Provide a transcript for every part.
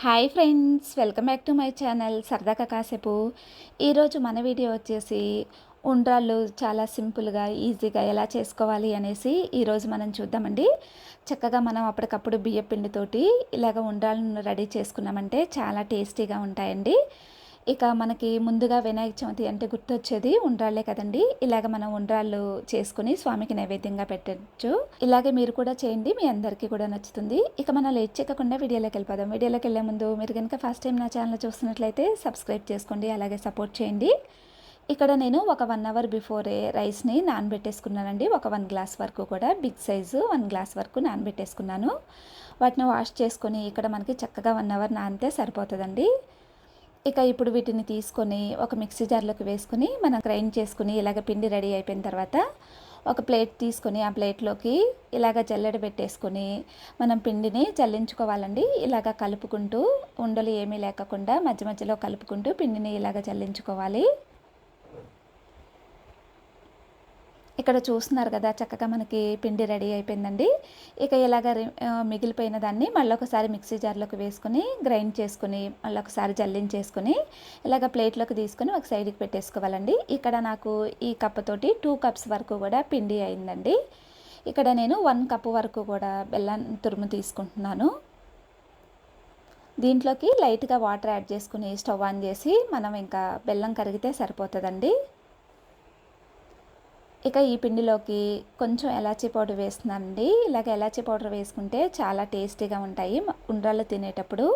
Hi friends welcome back to my channel సరదాగా కాసేపు. ఈరోజు మన వీడియో వచ్చేసి ఉండ్రాళ్ళు చాలా సింపుల్గా ఈజీగా ఎలా చేసుకోవాలి అనేసి ఈరోజు మనం చూద్దామండి. చక్కగా మనం అప్పటికప్పుడు బియ్య పిండితోటి ఇలాగ ఉండ్రాళ్ళను రెడీ చేసుకున్నామంటే చాలా టేస్టీగా ఉంటాయండి. ఇక మనకి ముందుగా వినాయక చవితి అంటే గుర్తొచ్చేది ఉండ్రాళ్ళే కదండి. ఇలాగ మనం ఉండ్రాళ్ళు చేసుకుని స్వామికి నైవేద్యంగా పెట్టచ్చు. ఇలాగే మీరు కూడా చేయండి మీ అందరికీ కూడా నచ్చుతుంది. ఇక మనం లేట్ చేయకుండా వీడియోలోకి వెళ్ళిపోదాం. వీడియోలోకి వెళ్ళే ముందు మీరు కనుక ఫస్ట్ టైం నా ఛానల్ చూస్తున్నట్లయితే సబ్స్క్రైబ్ చేసుకోండి అలాగే సపోర్ట్ చేయండి. ఇక్కడ నేను ఒక వన్ అవర్ బిఫోరే రైస్ని నానబెట్టేసుకున్నానండి. ఒక వన్ గ్లాస్ వరకు కూడా బిగ్ సైజు వన్ గ్లాస్ వరకు నానబెట్టేసుకున్నాను. వాటిని వాష్ చేసుకొని ఇక్కడ మనకి చక్కగా వన్ అవర్ నానితే సరిపోతుందండి. ఇక ఇప్పుడు వీటిని తీసుకొని ఒక మిక్సీ జార్లోకి వేసుకొని మనం గ్రైండ్ చేసుకుని ఇలాగ పిండి రెడీ అయిపోయిన తర్వాత ఒక ప్లేట్ తీసుకొని ఆ ప్లేట్లోకి ఇలాగ జల్లెడ పెట్టేసుకొని మనం పిండిని జల్లించుకోవాలండి. ఇలాగ కలుపుకుంటూ ఉండలు ఏమీ లేకుండా మధ్య మధ్యలో కలుపుకుంటూ పిండిని ఇలాగ జల్లించుకోవాలి. ఇక్కడ చూస్తున్నారు కదా చక్కగా మనకి పిండి రెడీ అయిపోయిందండి. ఇక ఇలాగ మిగిలిపోయిన దాన్ని మళ్ళీ ఒకసారి మిక్సీ జార్లోకి వేసుకుని గ్రైండ్ చేసుకుని మళ్ళీ ఒకసారి జల్లించేసుకుని ఇలాగ ప్లేట్లోకి తీసుకొని ఒక సైడ్కి పెట్టేసుకోవాలండి. ఇక్కడ నాకు ఈ కప్పుతోటి టూ కప్స్ వరకు కూడా పిండి అయిందండి. ఇక్కడ నేను వన్ కప్ వరకు కూడా బెల్లం తురుము తీసుకుంటున్నాను. దీంట్లోకి లైట్గా వాటర్ యాడ్ చేసుకుని స్టవ్ ఆన్ చేసి మనం ఇంకా బెల్లం కరిగితే సరిపోతుందండి. ఇక ఈ పిండిలోకి కొంచెం ఎలాచీ పౌడర్ వేస్తున్నానండి. ఇలాగ ఎలాచీ పౌడర్ వేసుకుంటే చాలా టేస్టీగా ఉంటాయి. ఉండ్రాళ్ళు తినేటప్పుడు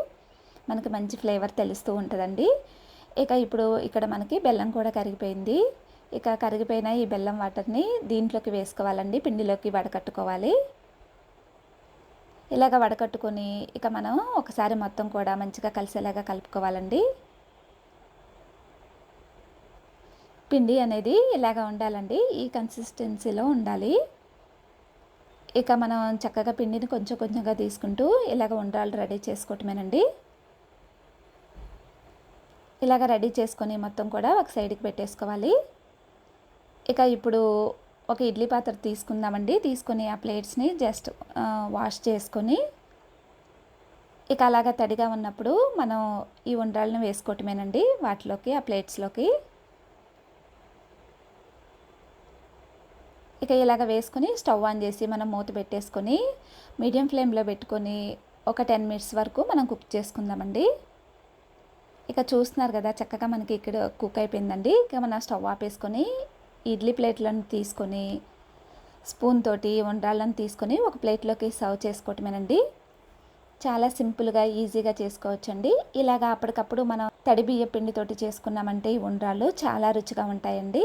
మనకి మంచి ఫ్లేవర్ తెలుస్తూ ఉంటుందండి. ఇక ఇప్పుడు ఇక్కడ మనకి బెల్లం కూడా కరిగిపోయింది. ఇక కరిగిపోయిన ఈ బెల్లం వాటర్ని దీంట్లోకి వేసుకోవాలండి. పిండిలోకి వడకట్టుకోవాలి. ఇలాగ వడకట్టుకొని ఇక మనం ఒకసారి మొత్తం కూడా మంచిగా కలిసేలాగా కలుపుకోవాలండి. పిండి అనేది ఇలాగ ఉండాలండి. ఈ కన్సిస్టెన్సీలో ఉండాలి. ఇక మనం చక్కగా పిండిని కొంచెం కొంచెంగా తీసుకుంటూ ఇలాగ ఉండ్రాలు రెడీ చేసుకోవటమేనండి. ఇలాగ రెడీ చేసుకొని మొత్తం కూడా ఒక సైడ్కి పెట్టేసుకోవాలి. ఇక ఇప్పుడు ఒక ఇడ్లీ పాత్ర తీసుకుందామండి. తీసుకొని ఆ ప్లేట్స్ని జస్ట్ వాష్ చేసుకొని ఇక అలాగ తడిగా ఉన్నప్పుడు మనం ఈ ఉండ్రాలను వేసుకోవటమేనండి. వాటిలోకి ఆ ప్లేట్స్లోకి ఇక ఇలాగ వేసుకొని స్టవ్ ఆన్ చేసి మనం మూత పెట్టేసుకొని మీడియం ఫ్లేమ్లో పెట్టుకొని ఒక టెన్ మినిట్స్ వరకు మనం కుక్ చేసుకుందామండి. ఇక చూస్తున్నారు కదా చక్కగా మనకి ఇక్కడ కుక్ అయిపోయిందండి. ఇక మనం స్టవ్ ఆపేసుకొని ఇడ్లీ ప్లేట్లను తీసుకొని స్పూన్ తోటి వండ్రాళ్ళని తీసుకొని ఒక ప్లేట్లోకి సర్వ్ చేసుకోవటమేనండి. చాలా సింపుల్గా ఈజీగా చేసుకోవచ్చండి. ఇలాగా అప్పటికప్పుడు మనం తడి బియ్య పిండితోటి చేసుకున్నామంటే ఈ ఉండ్రాళ్ళు చాలా రుచిగా ఉంటాయండి.